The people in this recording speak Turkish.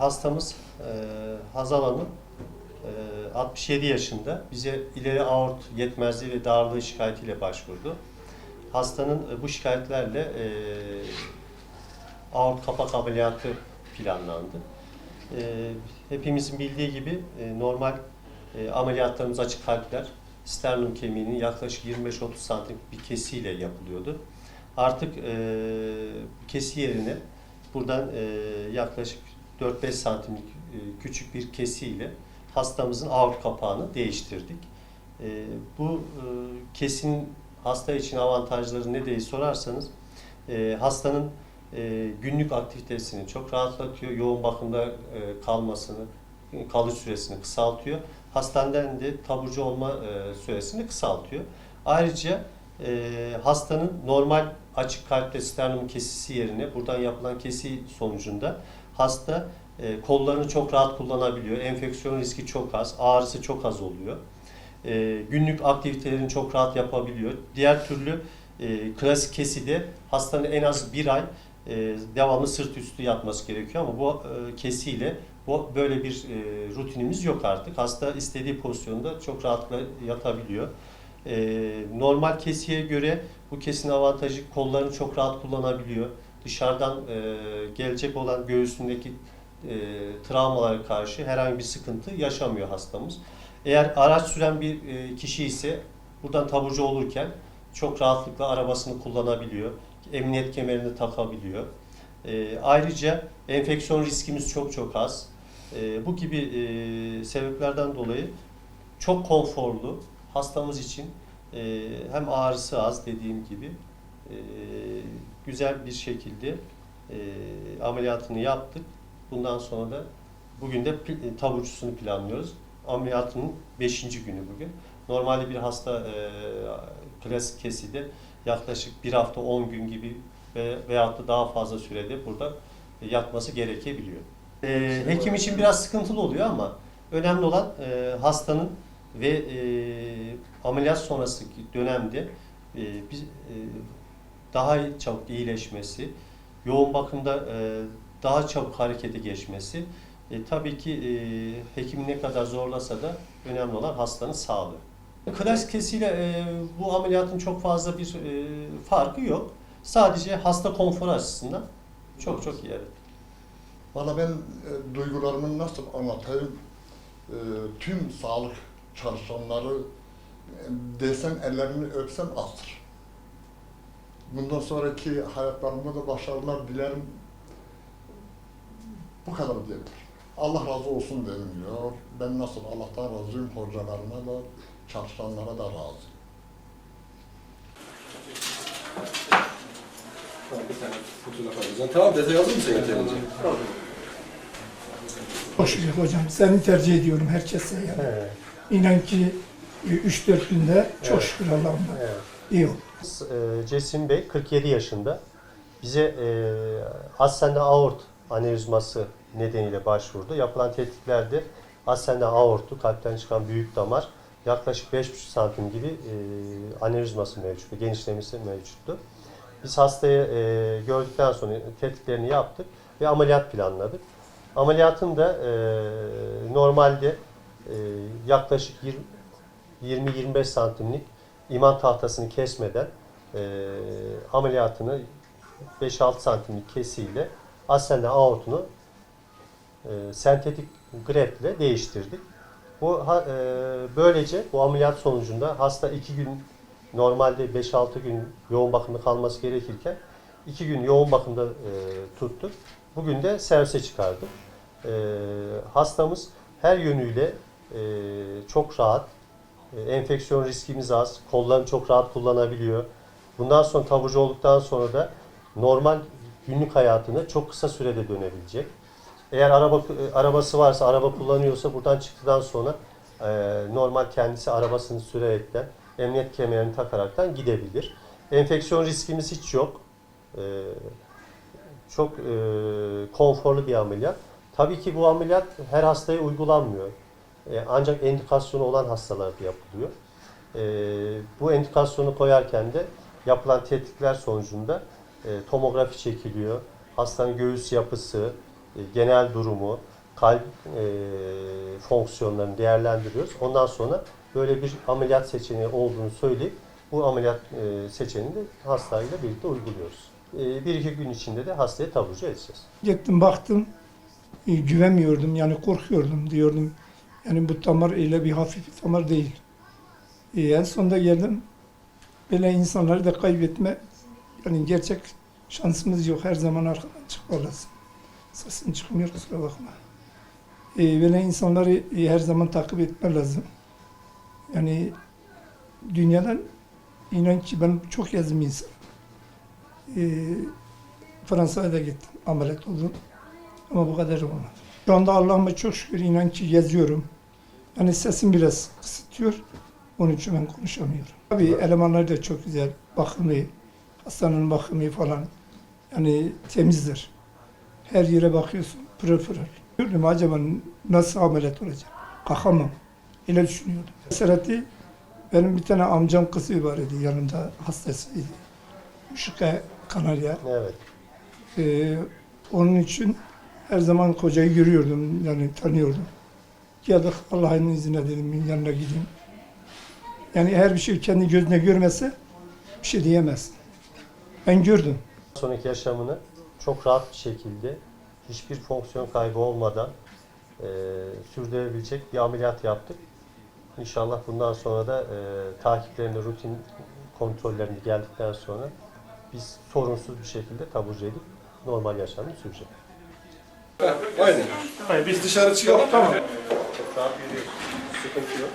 hastamız e, Hazal Hanım e, 67 yaşında. Bize ileri aort yetmezliği ve darlığı şikayetiyle başvurdu. Hastanın e, bu şikayetlerle e, aort kapak ameliyatı planlandı. E, hepimizin bildiği gibi e, normal e, ameliyatlarımız açık kalpler sternum kemiğinin yaklaşık 25-30 santim bir kesiyle yapılıyordu. Artık e, kesi yerine buradan e, yaklaşık 4-5 santimlik e, küçük bir kesiyle hastamızın aort kapağını değiştirdik. E, bu e, kesinin hasta için avantajları ne diye sorarsanız hastanın günlük aktivitesini çok rahatlatıyor, yoğun bakımda kalmasını, kalış süresini kısaltıyor. Hastaneden de taburcu olma süresini kısaltıyor. Ayrıca e, hastanın normal açık kalpte sternum kesisi yerine buradan yapılan kesi sonucunda hasta e, kollarını çok rahat kullanabiliyor. Enfeksiyon riski çok az, ağrısı çok az oluyor. E, günlük aktivitelerini çok rahat yapabiliyor. Diğer türlü e, klasik keside hastanın en az bir ay e, devamlı sırt üstü yatması gerekiyor ama bu e, kesiyle bu böyle bir e, rutinimiz yok artık. Hasta istediği pozisyonda çok rahatlıkla yatabiliyor. E, normal kesiye göre bu kesin avantajı kollarını çok rahat kullanabiliyor. Dışarıdan e, gelecek olan göğsündeki e, travmalara karşı herhangi bir sıkıntı yaşamıyor hastamız. Eğer araç süren bir e, kişi ise buradan taburcu olurken çok rahatlıkla arabasını kullanabiliyor. Emniyet kemerini takabiliyor. E, ayrıca enfeksiyon riskimiz çok çok az. E, bu gibi e, sebeplerden dolayı çok konforlu hastamız için e, hem ağrısı az dediğim gibi e, güzel bir şekilde e, ameliyatını yaptık. Bundan sonra da bugün de taburcusunu planlıyoruz. Ameliyatının 5. günü bugün. Normalde bir hasta e, klasik keside yaklaşık bir hafta 10 gün gibi ve veyahut da daha fazla sürede burada yatması gerekebiliyor. E, hekim için biraz sıkıntılı oluyor ama önemli olan e, hastanın ve e, ameliyat sonrası dönemde e, biz, e, daha çabuk iyileşmesi, yoğun bakımda e, daha çabuk harekete geçmesi, e, tabii ki e, hekim ne kadar zorlasa da önemli olan hastanın sağlığı. Klasik kesiyle e, bu ameliyatın çok fazla bir e, farkı yok. Sadece hasta konforu açısından çok çok iyi. Valla ben e, duygularımı nasıl anlatayım? E, tüm sağlık çalışanları e, desem ellerini öpsem azdır. Bundan sonraki hayatlarında da başarılar dilerim. Bu kadar diyebilirim. Allah razı olsun deniliyor. Ben nasıl Allah'tan razıyım hocalarıma da çalışanlara da razıyım. Tamam bir tane fotoğraf alacağım. Tamam detay aldın mı sen yeterince? Hoş bulduk hocam. Seni tercih ediyorum herkese. Yani. Evet, İnan ki 3-4 günde çok Evet. şükür Allah'ıma evet. iyi oldu. E, Cesim Bey 47 yaşında. Bize e, Ascenda aort anevrizması nedeniyle başvurdu. Yapılan tetkiklerde Ascenda aortu, kalpten çıkan büyük damar yaklaşık 5,5 santim gibi e, anevrizması mevcuttu, genişlemesi mevcuttu. Biz hastayı e, gördükten sonra tetkiklerini yaptık ve ameliyat planladık. Ameliyatın da e, normalde e, yaklaşık 20-25 santimlik iman tahtasını kesmeden e, ameliyatını 5-6 santimlik kesiyle ascending aortunu e, sentetik graft ile değiştirdik. Bu ha- e, böylece bu ameliyat sonucunda hasta 2 gün normalde 5-6 gün yoğun bakımda kalması gerekirken 2 gün yoğun bakımda e, tuttuk. Bugün de servise çıkardık. E, hastamız her yönüyle çok rahat, e, enfeksiyon riskimiz az, kollarını çok rahat kullanabiliyor. Bundan sonra taburcu olduktan sonra da normal günlük hayatına çok kısa sürede dönebilecek. Eğer araba e, arabası varsa, araba kullanıyorsa buradan çıktıktan sonra e, normal kendisi arabasını sürerekten, emniyet kemerini takaraktan gidebilir. Enfeksiyon riskimiz hiç yok. E, çok e, konforlu bir ameliyat. Tabii ki bu ameliyat her hastaya uygulanmıyor. E, ancak endikasyonu olan hastalarda yapılıyor. E, bu endikasyonu koyarken de yapılan tetkikler sonucunda e, tomografi çekiliyor. Hastanın göğüs yapısı, genel durumu, kalp fonksiyonlarını değerlendiriyoruz. Ondan sonra böyle bir ameliyat seçeneği olduğunu söyleyip bu ameliyat e, seçeneğini de hastayla birlikte uyguluyoruz. Bir iki gün içinde de hastaya taburcu edeceğiz. Gittim baktım, güvenmiyordum yani korkuyordum diyordum. Yani bu damar öyle bir hafif bir damar değil. E, en sonunda geldim, böyle insanları da kaybetme, yani gerçek şansımız yok. Her zaman arkadan çıkma lazım. Sesim çıkmıyor kusura bakma. E, böyle insanları e, her zaman takip etme lazım. Yani dünyadan inan ki ben çok yazım insan. E, Fransa'ya da gittim, ameliyat oldum. Ama bu kadar olmadı. Şu anda Allah'ıma çok şükür inan ki geziyorum. Yani sesim biraz kısıtıyor. Onun için ben konuşamıyorum. Tabii elemanlar da çok güzel. Bakımı, hastanın bakımı falan. Yani temizdir. Her yere bakıyorsun, pırıl pırıl. Diyordum acaba nasıl ameliyat olacak? Kalkamam. Öyle düşünüyordum. Selahattin, benim bir tane amcam kızı var idi yanımda hastasıydı. Müşrika Kanarya. Evet. Ee, onun için her zaman kocayı görüyordum, yani tanıyordum. Geldik Allah'ın izniyle dedim yanına gideyim. Yani her bir şey kendi gözüne görmese bir şey diyemez. Ben gördüm. sonraki yaşamını çok rahat bir şekilde hiçbir fonksiyon kaybı olmadan e, sürdürebilecek bir ameliyat yaptık. İnşallah bundan sonra da e, takiplerini, rutin kontrollerini geldikten sonra biz sorunsuz bir şekilde taburcu edip normal yaşamını sürecek. Heh, aynen. Hayır, biz dışarı çıkalım. Tamam. Rahat yürüyoruz. Sıkıntı yok.